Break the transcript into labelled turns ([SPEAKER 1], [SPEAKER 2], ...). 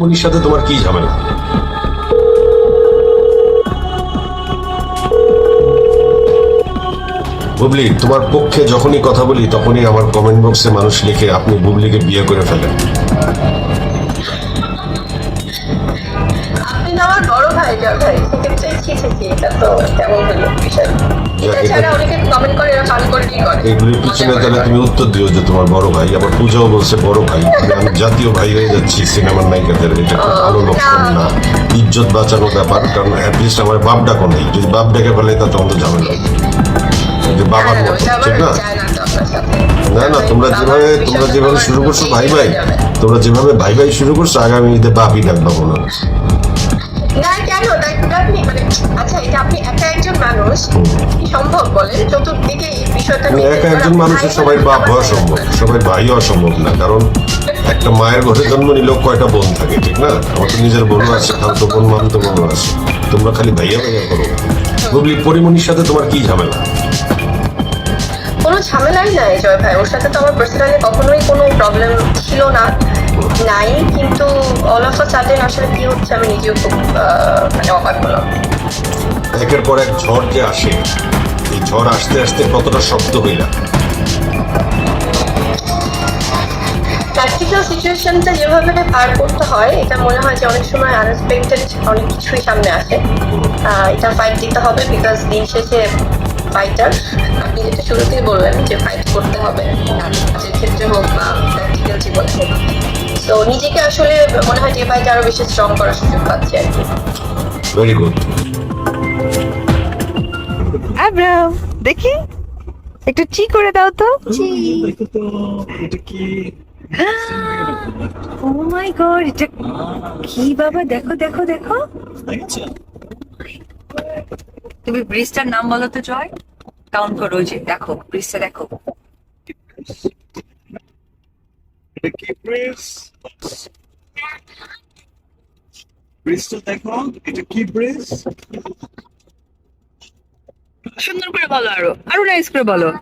[SPEAKER 1] মনির সাথে তোমার কি ঝামেলা? বুবলি, তোমার পক্ষে যখনই কথা বলি, তখনই আমার কমেন্ট বক্সে মানুষ লিখে আপনি বুবলিকে বিয়ে করে ফেলেন।
[SPEAKER 2] সেক্ষেত্রে কি? এটা তো কেমন হলো? বিষয় এটা
[SPEAKER 1] এটা-
[SPEAKER 2] ছাড়া অনেকে কমেন্ট করে এরা ফান করে দিয়ে করে?
[SPEAKER 1] এগুলির পিছনে তাহলে তুমি উত্তর দিও যে তোমার বড় ভাই আবার পূজাও বলছে বড় ভাই। মানে আমি জাতীয় ভাই হয়ে যাচ্ছি সিনেমার নায়িকাদের এটা খুব ভালো লক্ষণ না। ইজ্জত বাঁচানো ব্যাপার কারণ অ্যাটলিস্ট আমার বাপ ডাকো নেই। যদি বাপ ডেকে ফেলে তা তখন তো ঝামেলা যে বাবার মতো ঠিক না
[SPEAKER 2] না।
[SPEAKER 1] না তোমরা যেভাবে তোমরা যেভাবে শুরু করছ ভাই ভাই। তোমরা যেভাবে ভাই ভাই শুরু করছ আগামী ঈদে বাপি ডাকবো না
[SPEAKER 2] না কেন? আপনি মানে আচ্ছা এটা আপনি একা একজন মানুষ কি সম্ভব বলেন? চতুর্দিকে এই বিষয়টা
[SPEAKER 1] একা একজন মানুষের সবাই বাপ হওয়া সম্ভব সবাই ভাই হওয়া সম্ভব না কারণ একটা মায়ের ঘরে জন্ম নিলেও কয়টা বোন থাকে ঠিক না? আমার তো নিজের বোনও আছে খালতো বোন মামতো বোনও আছে তোমরা খালি ভাইয়া ভাইয়া করো। বুবলি পরিমণির সাথে তোমার কি ঝামেলা?
[SPEAKER 2] কোনো ঝামেলাই নাই জয় ভাই। ওর সাথে তো আমার পার্সোনালি কখনোই কোনো প্রবলেম ছিল না। নাই কিন্তু অল অফ আ সাডেন আসলে কি হচ্ছে আমি নিজেও খুব মানে অবাক হলাম।
[SPEAKER 1] একের পর এক ঝড় যে আসে এই ঝড় আসতে আসতে কতটা শক্ত হইলা
[SPEAKER 2] প্র্যাকটিক্যাল সিচুয়েশনটা যেভাবে পার করতে হয় এটা মনে হয় যে অনেক সময় আনএক্সপেক্টেড অনেক কিছুই সামনে আসে। এটা ফাইট দিতে হবে বিকজ দিন শেষে ফাইটার আপনি যেটা শুরুতেই বললেন যে ফাইট করতে হবে কাজের ক্ষেত্রে হোক বা প্র্যাকটিক্যাল জীবনে হোক। তো নিজেকে আসলে মনে হয় যে ফাইট আরও বেশি স্ট্রং করার সুযোগ পাচ্ছি আর কি।
[SPEAKER 1] ভেরি গুড
[SPEAKER 3] আব্রাম দেখি। একটু চি করে দাও তো।
[SPEAKER 4] এটা কি?
[SPEAKER 3] ও মাই গড এটা কি বাবা? দেখো দেখো দেখো। তুমি ব্রিজটার নাম বলো তো জয়। কাউন্ট করো ওই যে দেখো ব্রিজটা দেখো।
[SPEAKER 4] এটা কি ব্রিজ ব্রিজটা দেখো এটা কি ব্রিজ
[SPEAKER 3] সুন্দর করে বলো আরও। আরও নাইস করে বলো।